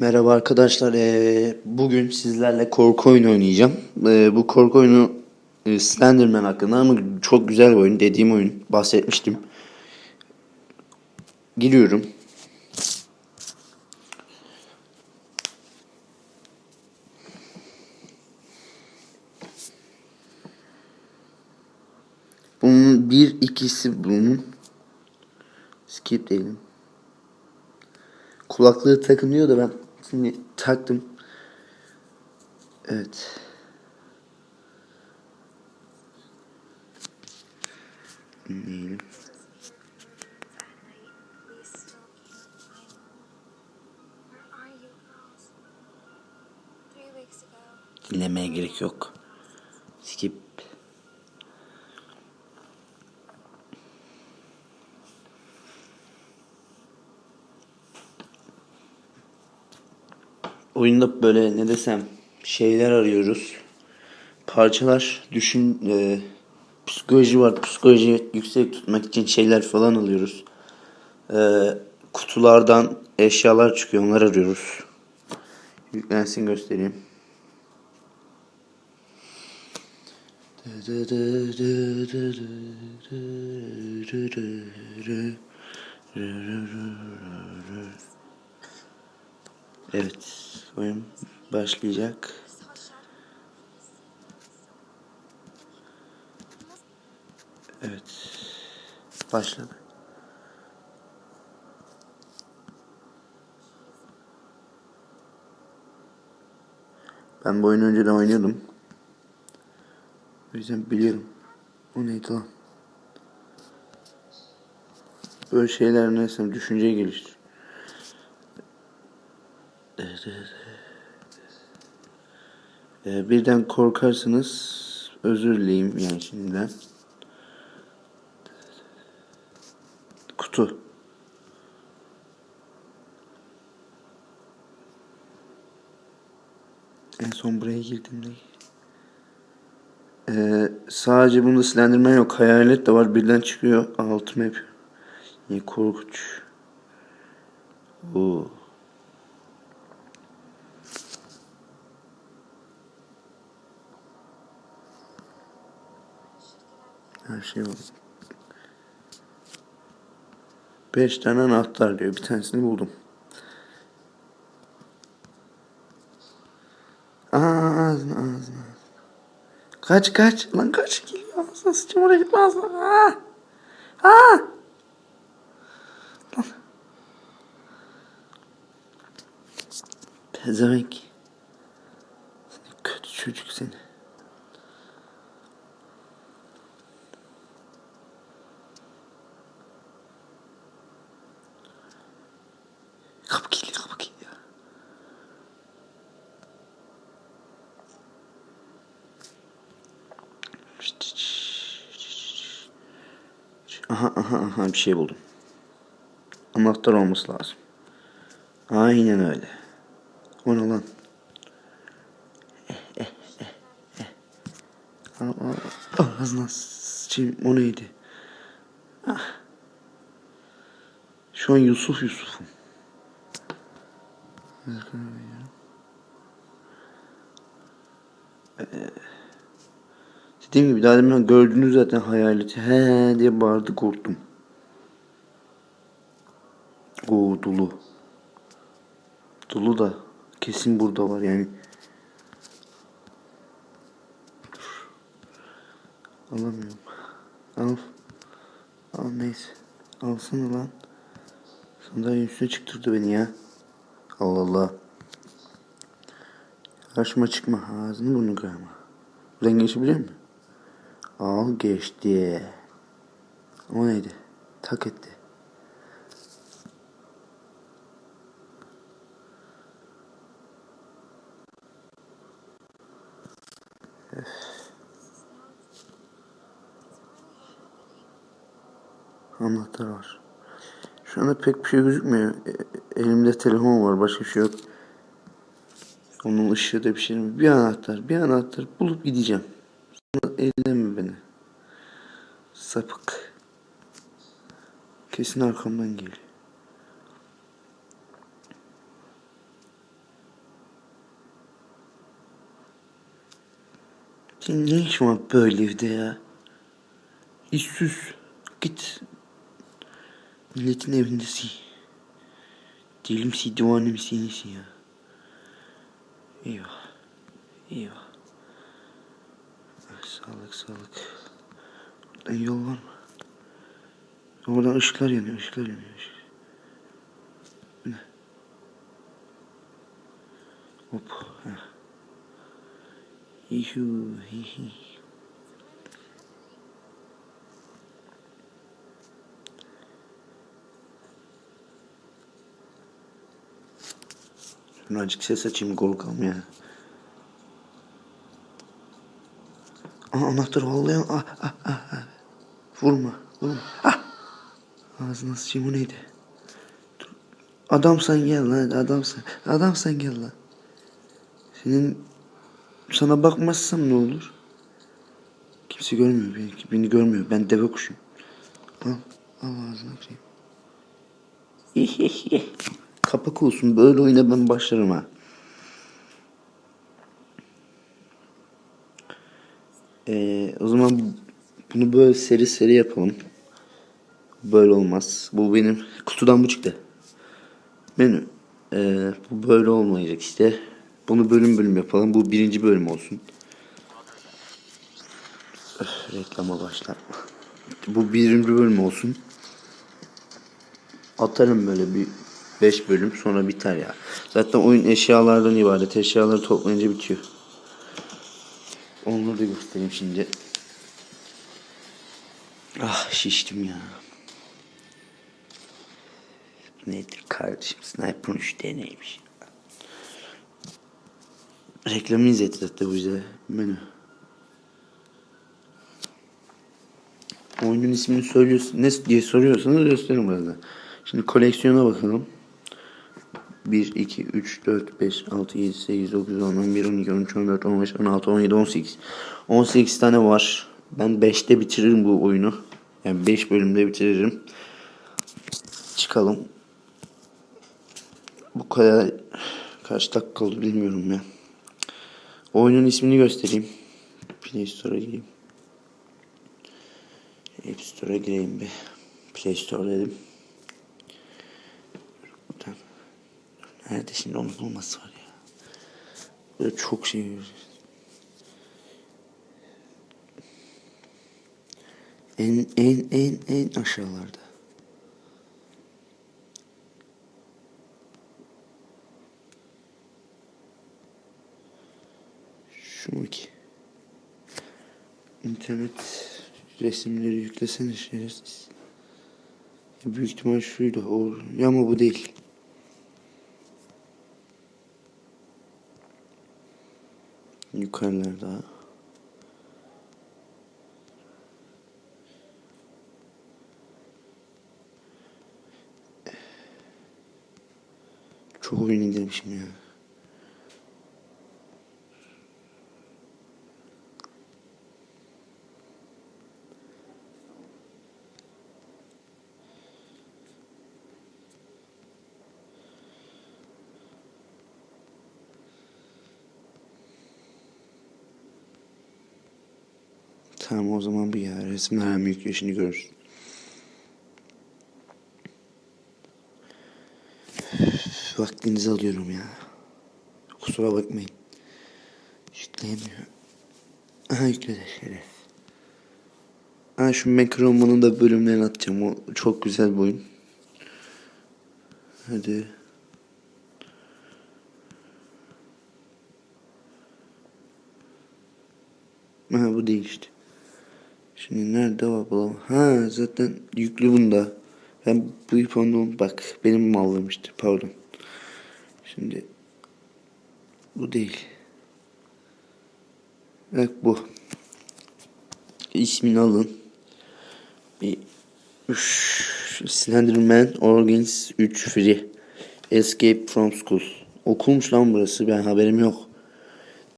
Merhaba arkadaşlar. Ee, bugün sizlerle korku oyunu oynayacağım. Ee, bu korku oyunu e, Slenderman hakkında ama çok güzel bir oyun. Dediğim oyun. Bahsetmiştim. Giriyorum. Bunun bir ikisi bunun. Skip diyelim. Kulaklığı takınıyor da ben şimdi taktım. Evet. Dinleyelim. We still can't Oyunda böyle ne desem şeyler arıyoruz. Parçalar düşün e, psikoloji var. Psikoloji yüksek tutmak için şeyler falan alıyoruz. E, kutulardan eşyalar çıkıyor. Onları arıyoruz. Yüklensin göstereyim. Evet, oyun başlayacak. Evet, başladı. Ben bu oyunu önceden oynuyordum. O yüzden biliyorum. O neydi lan? Böyle şeyler neyse düşünceye geliştir. Ee, birden korkarsınız özür dileyim yani şimdiden. Kutu. En son buraya girdiğimde. Ee, sadece bunda Slenderman yok. Hayalet de var. Birden çıkıyor. Altıma yapıyor. Niye korkunç. Oo. Şey var. Beş tane anahtar diyor. Bir tanesini buldum. Aa, ağzına ağzına. Kaç kaç. Lan kaç geliyor. Ağzına sıçım oraya gitme ağzına. Aa. Aa. Lan. Pezevenk. Kötü çocuk seni. Kapı geliyor kapı geliyor. Aha aha aha bir şey buldum. Anahtar olması lazım. Aynen öyle. O ne lan? Eh, eh, eh, Ağzına sıçayım. O neydi? Ah. Şu an Yusuf Yusuf'um. Dediğim gibi daha demin gördünüz zaten hayaleti. He diye bağırdı korktum. Oo dolu. Dolu da kesin burada var yani. Alamıyorum. Al. Al neyse. Alsana lan. Sandalyenin üstüne çıktırdı beni ya. Allah Allah. Karşıma çıkma. Ağzını burnunu kırma. Buradan geçebilir mi? Al geçti. O neydi? Tak etti. Anahtar var. Şu anda pek bir şey gözükmüyor. E- Elimde telefon var. Başka bir şey yok. Onun ışığı da bir şey? Bir anahtar, bir anahtar bulup gideceğim eyleme beni. Sapık. Kesin arkamdan geliyor. Senin ne işin var böyle evde ya? İşsiz. Git. Milletin evindesin. Deli misin, divane misin, nesin ya? Eyvah. Eyvah. Sağlık, sağlık. Buradan yol var mı? Oradan ışıklar yanıyor, ışıklar yanıyor. ışık. Bu Ne? Hop. Heh. Yuhu, hihi. Şunu azıcık ses açayım korkam ya. Anahtar vallahi ah, ah, ah, ah. Vurma, vurma. Ah. Ağzına sıçayım o neydi? Dur. Adamsan gel lan adamsan. Adamsan gel lan. Senin sana bakmazsam ne olur? Kimse görmüyor beni, beni görmüyor. Ben deve kuşuyum. Al, al ağzına kırayım. Kapak olsun böyle oyuna ben başlarım ha. Ee, o zaman bunu böyle seri seri yapalım. Böyle olmaz. Bu benim kutudan bu çıktı. Menü. Ee, bu böyle olmayacak işte. Bunu bölüm bölüm yapalım. Bu birinci bölüm olsun. Öf, reklama başlar. Bu birinci bölüm olsun. Atarım böyle bir 5 bölüm sonra biter ya. Zaten oyun eşyalardan ibaret. Eşyaları toplayınca bitiyor. Onları da göstereyim şimdi. Ah şiştim ya. Nedir kardeşim? Sniper 3 neymiş? Reklamı izletti bu bize. Menü. Oyunun ismini söylüyorsun, ne diye soruyorsanız gösteririm birazdan. Şimdi koleksiyona bakalım. 1, 2, 3, 4, 5, 6, 7, 8, 9, 10, 11, 12, 13, 14, 15, 16, 17, 18. 18 tane var. Ben 5'te bitiririm bu oyunu. Yani 5 bölümde bitiririm. Çıkalım. Bu kadar kaç dakika oldu bilmiyorum ya. Oyunun ismini göstereyim. Play Store'a gireyim. App Store'a gireyim bir. Play Store dedim. Nerede şimdi onun bulması var ya. Böyle çok şey En en en en aşağılarda. Şu mu? İnternet resimleri yüklesene şerefsiz. Büyük ihtimal şuydu. O, ama bu değil. Yukarılarda. Çok oyun indirmişim ya. Tamam o zaman bir ya resimler hem yüklüyor şimdi görürsün. Vaktinizi alıyorum ya. Kusura bakmayın. Yükleyemiyor. Aha yükledi şeref. Ha şu Macroman'ın da bölümlerini atacağım. O çok güzel bir oyun. Hadi. Ha bu değil işte. Şimdi nerede var bulamam. Ha zaten yüklü bunda. Ben bu iPhone'u bak benim mallım işte pardon. Şimdi bu değil. Bak bu. İsmini alın. Bir Üş, Slenderman Origins 3 Free. Escape from School. Okulmuş lan burası ben haberim yok.